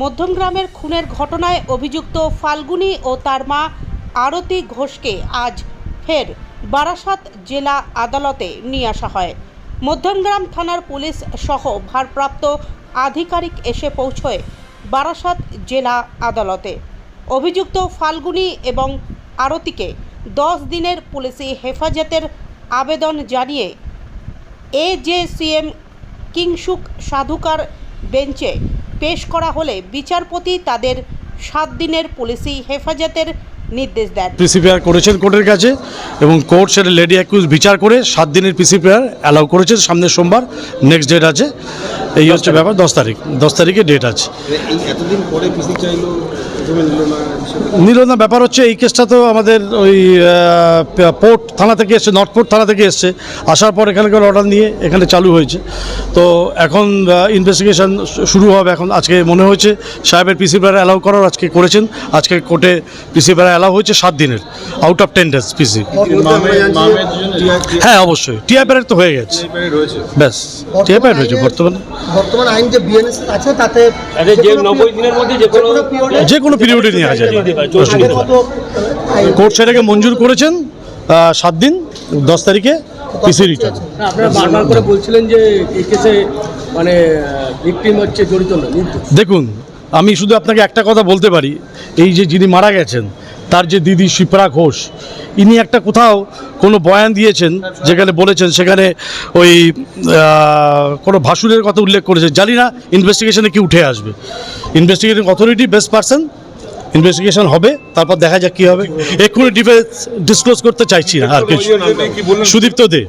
মধ্যমগ্রামের খুনের ঘটনায় অভিযুক্ত ফাল্গুনী ও তার মা আরতি ঘোষকে আজ ফের বারাসাত জেলা আদালতে নিয়ে আসা হয়। মধ্যমগ্রাম থানার পুলিশ সহ ভারপ্রাপ্ত আধিকারিক এসে পৌঁছয় বারাসাত জেলা আদালতে। অভিযুক্ত ফাল্গুনি এবং আরতিকে দশ দিনের পুলিশি হেফাজতের আবেদন জানিয়ে এজেসিএম কিংসুক সাধুকার বেঞ্চে পেশ করা হলে বিচারপতি তাদের সাত দিনের পুলিশি হেফাজতের নির্দেশ দেন। পিসিপিআর করেছেন কোর্টের কাছে এবং কোর্ট সেটা লেডি অ্যাকিউজ বিচার করে সাত দিনের পিসিপিআর অ্যালাউ করেছে সামনের সোমবার নেক্সট ডেট আছে। এই হচ্ছে ব্যাপার দশ তারিখ। দশ তারিখে ডেট আছে। পিসি নিল না ব্যাপার হচ্ছে এই কেসটা তো আমাদের ওই পোর্ট থানা থেকে এসছে নর্থ পোর্ট থানা থেকে এসছে। আসার পর এখানকার অর্ডার নিয়ে এখানে চালু হয়েছে। তো এখন ইনভেস্টিগেশন শুরু হবে এখন। আজকে মনে হয়েছে সাহেবের পিসিপিআর অ্যালাউ করার আজকে করেছেন। আজকে কোর্টে পিসিপিআর অ্যালাউ হয়েছে সাত দিনের out of ten days PC হ্যাঁ অবশ্যই। টিআইপ্যারের তো হয়ে গেছে। ব্যাস টিআইপ্যারের হয়েছে বর্তমানে। বর্তমান আইন যে বিএনএস আছে তাতে যে নব্বই দিনের মধ্যে যে কোনো যে কোনো পিরিয়ডে আগের মতো কোর্ট সেটাকে মঞ্জুর করেছেন সাত দিন দশ তারিখে পিসি রিটার্ন আপনারা বারবার করে বলছিলেন যে এই কেসে মানে ভিকটিম হচ্ছে জড়িত না দেখুন আমি শুধু আপনাকে একটা কথা বলতে পারি। এই যে যিনি মারা গেছেন তার যে দিদি শিপ্রা ঘোষ ইনি একটা কোথাও কোনো বয়ান দিয়েছেন যেখানে বলেছেন সেখানে ওই কোনো ভাসুরের কথা উল্লেখ করেছে জানি না ইনভেস্টিগেশনে কি উঠে আসবে। Investigating authority best person investigation হবে তারপর দেখা যাক কী হবে। এক্ষুনি ডিফেন্স ডিসক্লোজ করতে চাইছি না আর কিছু। সুদীপ্ত দে।